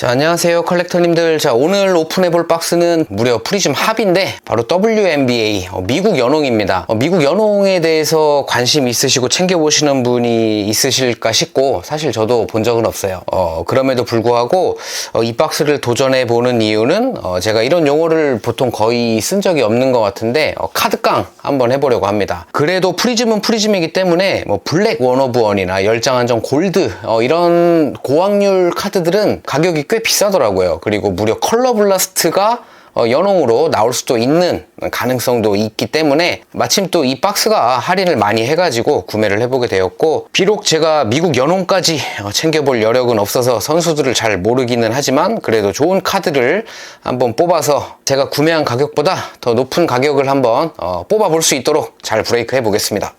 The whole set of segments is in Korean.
자, 안녕하세요, 컬렉터님들. 자, 오늘 오픈해볼 박스는 무려 프리즘 합인데, 바로 WNBA, 어, 미국 연홍입니다. 어, 미국 연홍에 대해서 관심 있으시고 챙겨보시는 분이 있으실까 싶고, 사실 저도 본 적은 없어요. 어, 그럼에도 불구하고, 어, 이 박스를 도전해보는 이유는, 어, 제가 이런 용어를 보통 거의 쓴 적이 없는 것 같은데, 어, 카드깡 한번 해보려고 합니다. 그래도 프리즘은 프리즘이기 때문에, 뭐, 블랙 원 오브 원이나 열장 한정 골드, 어, 이런 고확률 카드들은 가격이 꽤 비싸더라고요. 그리고 무려 컬러 블라스트가 어, 연홍으로 나올 수도 있는 가능성도 있기 때문에 마침 또 이 박스가 할인을 많이 해가지고 구매를 해보게 되었고 비록 제가 미국 연홍까지 어, 챙겨볼 여력은 없어서 선수들을 잘 모르기는 하지만 그래도 좋은 카드를 한번 뽑아서 제가 구매한 가격보다 더 높은 가격을 한번 어, 뽑아볼 수 있도록 잘 브레이크 해보겠습니다.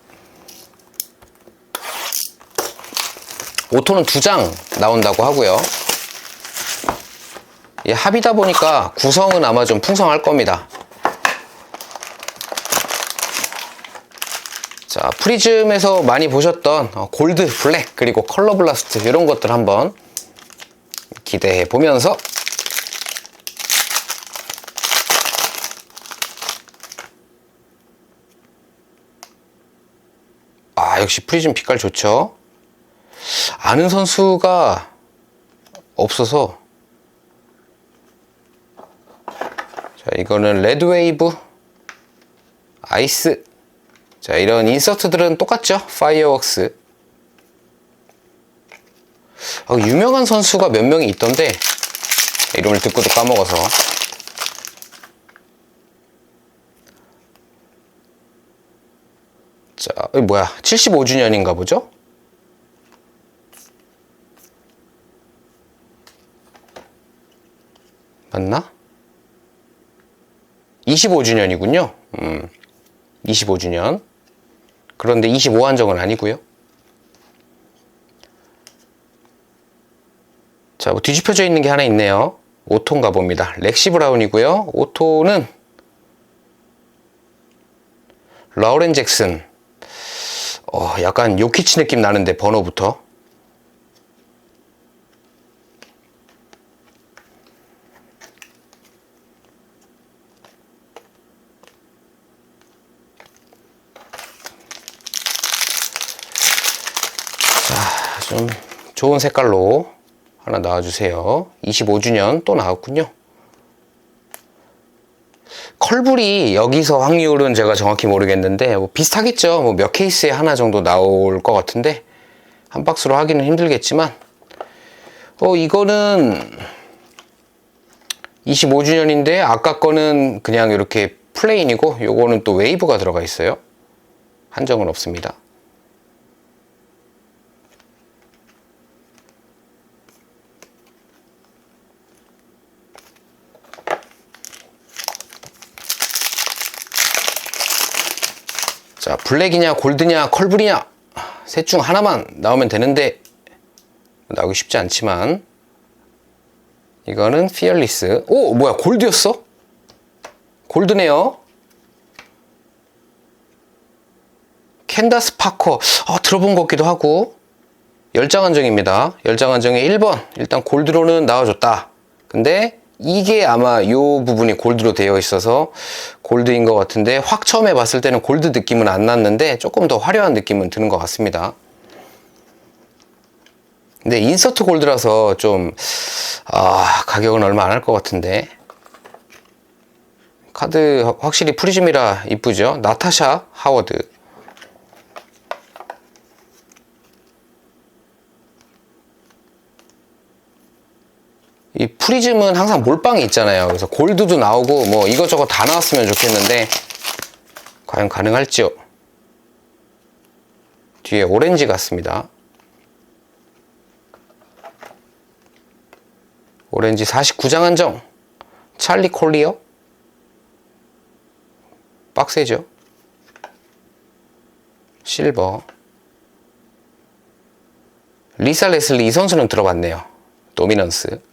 오토는 두 장 나온다고 하고요. 이 합이다 보니까 구성은 아마 좀 풍성할 겁니다. 자, 프리즘에서 많이 보셨던 어, 골드, 블랙, 그리고 컬러 블라스트 이런 것들 한번 기대해 보면서 아, 역시 프리즘 빛깔 좋죠? 아는 선수가 없어서 자, 이거는 레드웨이브, 아이스. 자, 이런 인서트들은 똑같죠? 파이어웍스. 아, 유명한 선수가 몇 명이 있던데, 이름을 듣고도 까먹어서. 자, 이 뭐야. 75주년인가 보죠? 맞나? 25주년이군요. 음, 25주년. 그런데 25 한정은 아니고요. 자, 뭐 뒤집혀져 있는 게 하나 있네요. 오토인가 봅니다. 렉시 브라운이고요. 오토는 라우렌 잭슨. 어, 약간 요키치 느낌 나는데 번호부터. 좀 좋은 색깔로 하나 나와주세요. 25주년 또 나왔군요. 컬불이 여기서 확률은 제가 정확히 모르겠는데 뭐 비슷하겠죠. 뭐 몇 케이스에 하나 정도 나올 것 같은데 한 박스로 하기는 힘들겠지만 어 이거는 25주년인데 아까 거는 그냥 이렇게 플레인이고 요거는 또 웨이브가 들어가 있어요. 한정은 없습니다. 자, 블랙이냐, 골드냐, 컬블이냐, 셋 중 하나만 나오면 되는데, 나오기 쉽지 않지만, 이거는 피얼리스. 오, 뭐야, 골드였어? 골드네요. 캔다스 파커. 아, 들어본 것 같기도 하고. 열장 한정입니다. 열장 한정의 1번. 일단 골드로는 나와줬다. 근데 이게 아마 이 부분이 골드로 되어 있어서 골드인 것 같은데 확 처음에 봤을 때는 골드 느낌은 안 났는데 조금 더 화려한 느낌은 드는 것 같습니다. 근데 인서트 골드라서 좀 아, 가격은 얼마 안 할 것 같은데 카드 확실히 프리즘이라 이쁘죠? 나타샤 하워드 이 프리즘은 항상 몰빵이 있잖아요. 그래서 골드도 나오고 뭐 이것저것 다 나왔으면 좋겠는데 과연 가능할지요? 뒤에 오렌지 같습니다. 오렌지 49장 한정. 찰리 콜리어. 빡세죠? 실버. 리사 레슬리 이 선수는 들어봤네요. 도미넌스.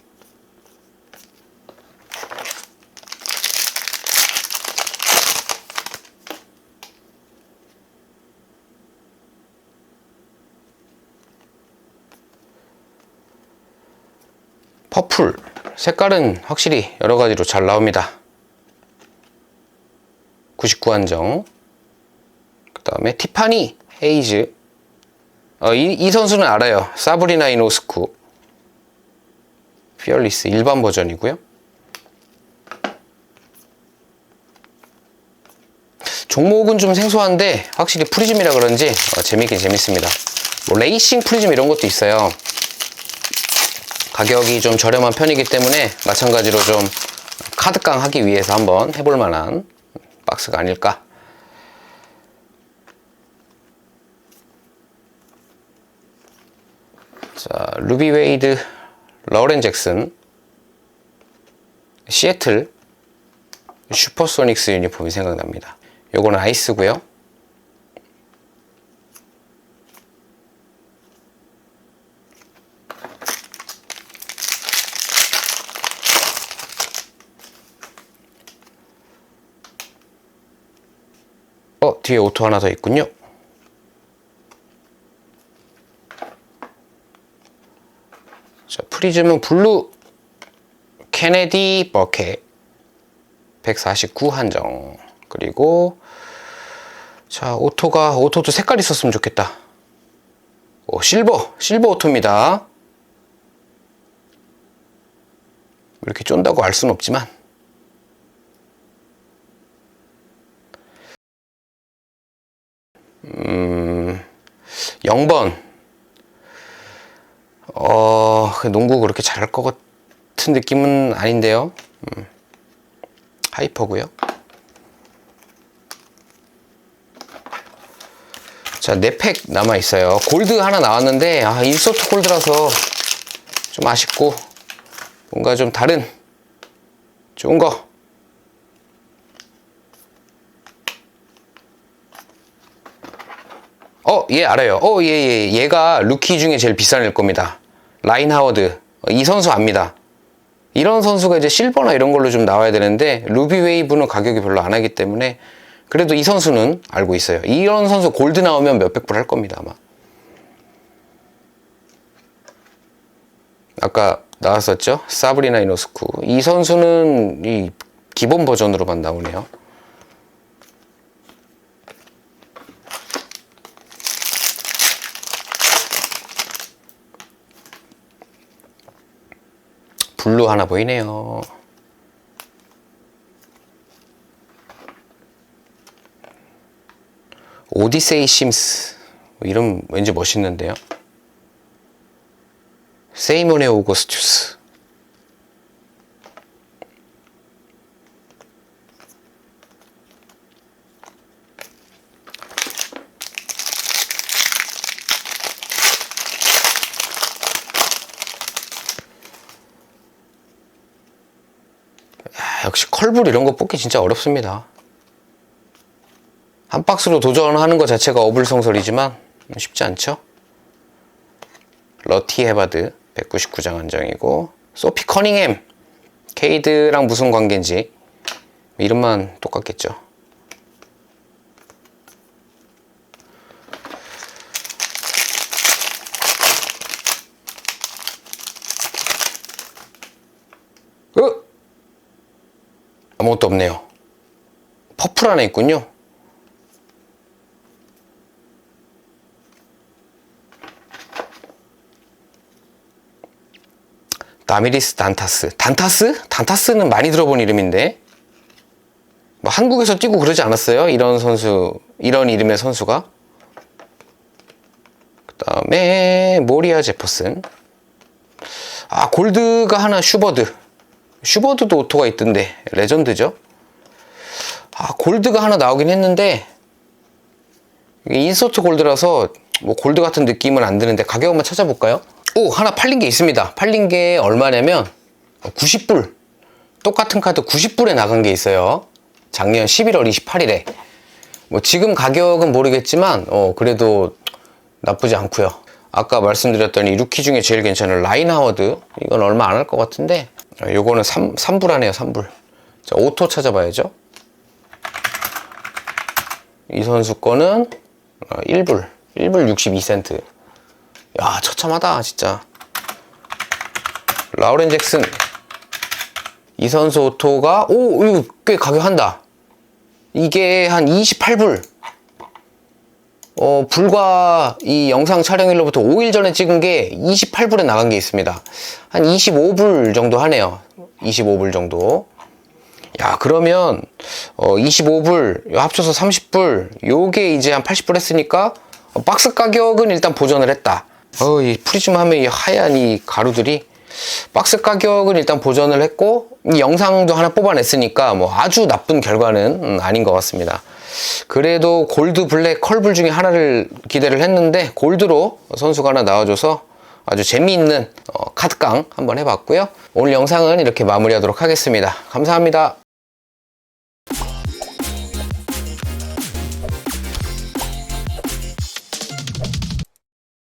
퍼플 색깔은 확실히 여러 가지로 잘 나옵니다. 99 한정. 그 다음에 티파니 헤이즈. 어, 이, 이 선수는 알아요. 사브리나 이노스쿠. 피얼리스 일반 버전이고요. 종목은 좀 생소한데 확실히 프리즘이라 그런지 어, 재밌긴 재밌습니다. 뭐 레이싱 프리즘 이런 것도 있어요. 가격이 좀 저렴한 편이기 때문에 마찬가지로 좀 카드깡 하기 위해서 한번 해볼 만한 박스가 아닐까. 자, 루비 웨이드, 러렌 잭슨, 시애틀, 슈퍼소닉스 유니폼이 생각납니다. 요거는 아이스고요. 어, 뒤에 오토 하나 더 있군요. 자, 프리즘은 블루 케네디 버켓 149 한정. 그리고 자, 오토가 오토도 색깔 있었으면 좋겠다. 오, 실버, 실버 오토입니다. 이렇게 쫀다고 알 수는 없지만 0번. 어, 그 농구 그렇게 잘할 것 같은 느낌은 아닌데요. 음. 하이퍼고요. 자, 네 팩 남아 있어요. 골드 하나 나왔는데 아, 인서트 골드라서 좀 아쉽고 뭔가 좀 다른 좋은 거 어, 얘 알아요. 어, 얘, 얘, 얘가 루키 중에 제일 비싼 일 겁니다. 라인 하워드. 어, 이 선수 압니다. 이런 선수가 이제 실버나 이런 걸로 좀 나와야 되는데, 루비 웨이브는 가격이 별로 안 하기 때문에, 그래도 이 선수는 알고 있어요. 이런 선수 골드 나오면 몇백 불 할 겁니다, 아마. 아까 나왔었죠? 사브리나 이노스쿠. 이 선수는 이 기본 버전으로만 나오네요. 하나 보이네요. 오디세이 심스. 이름 왠지 멋있는데요. 세이모네 오거스투스. 역시 컬불 이런 거 뽑기 진짜 어렵습니다. 한 박스로 도전하는 것 자체가 어불성설이지만 쉽지 않죠? 러티 헤바드 199장 한정이고 소피 커닝햄 케이드랑 무슨 관계인지 이름만 똑같겠죠. 으! 아무것도 없네요. 퍼플 하나 있군요. 나미리스 단타스. 단타스? 단타스는 많이 들어본 이름인데. 뭐 한국에서 뛰고 그러지 않았어요? 이런 선수, 이런 이름의 선수가. 그 다음에 모리아 제퍼슨. 아, 골드가 하나 슈버드. 슈버드도 오토가 있던데. 레전드죠? 아, 골드가 하나 나오긴 했는데, 이게 인서트 골드라서 뭐 골드 같은 느낌은 안 드는데 가격 한번 찾아볼까요? 오 하나 팔린 게 있습니다 팔린 게 얼마냐면 90불 똑같은 카드 90불에 나간 게 있어요 작년 11월 28일에 뭐 지금 가격은 모르겠지만 어 그래도 나쁘지 않고요 아까 말씀드렸던 이 루키 중에 제일 괜찮은 라인 하워드 이건 얼마 안 할 것 같은데 어, 요거는 3, 3불 하네요 3불. 자 오토 찾아봐야죠. 이 선수 거는 1불. 1불 62센트. 야 처참하다 진짜. 라우렌 잭슨. 이 선수 오토가 오 이거 꽤 가격한다. 이게 한 28불 어 불과 이 영상 촬영일로부터 5일 전에 찍은 게 28불에 나간 게 있습니다. 한 25불 정도 하네요. 25불 정도. 야 그러면 어 25불 합쳐서 30불 요게 이제 한 80불 했으니까 어, 박스 가격은 일단 보전을 했다. 어 이 프리즘 하면 이 하얀 이 가루들이 박스 가격은 일단 보전을 했고 이 영상도 하나 뽑아냈으니까 뭐 아주 나쁜 결과는 음, 아닌 것 같습니다. 그래도 골드 블랙 컬불 중에 하나를 기대를 했는데 골드로 선수가 하나 나와줘서 아주 재미있는 어, 카드깡 한번 해봤고요. 오늘 영상은 이렇게 마무리하도록 하겠습니다. 감사합니다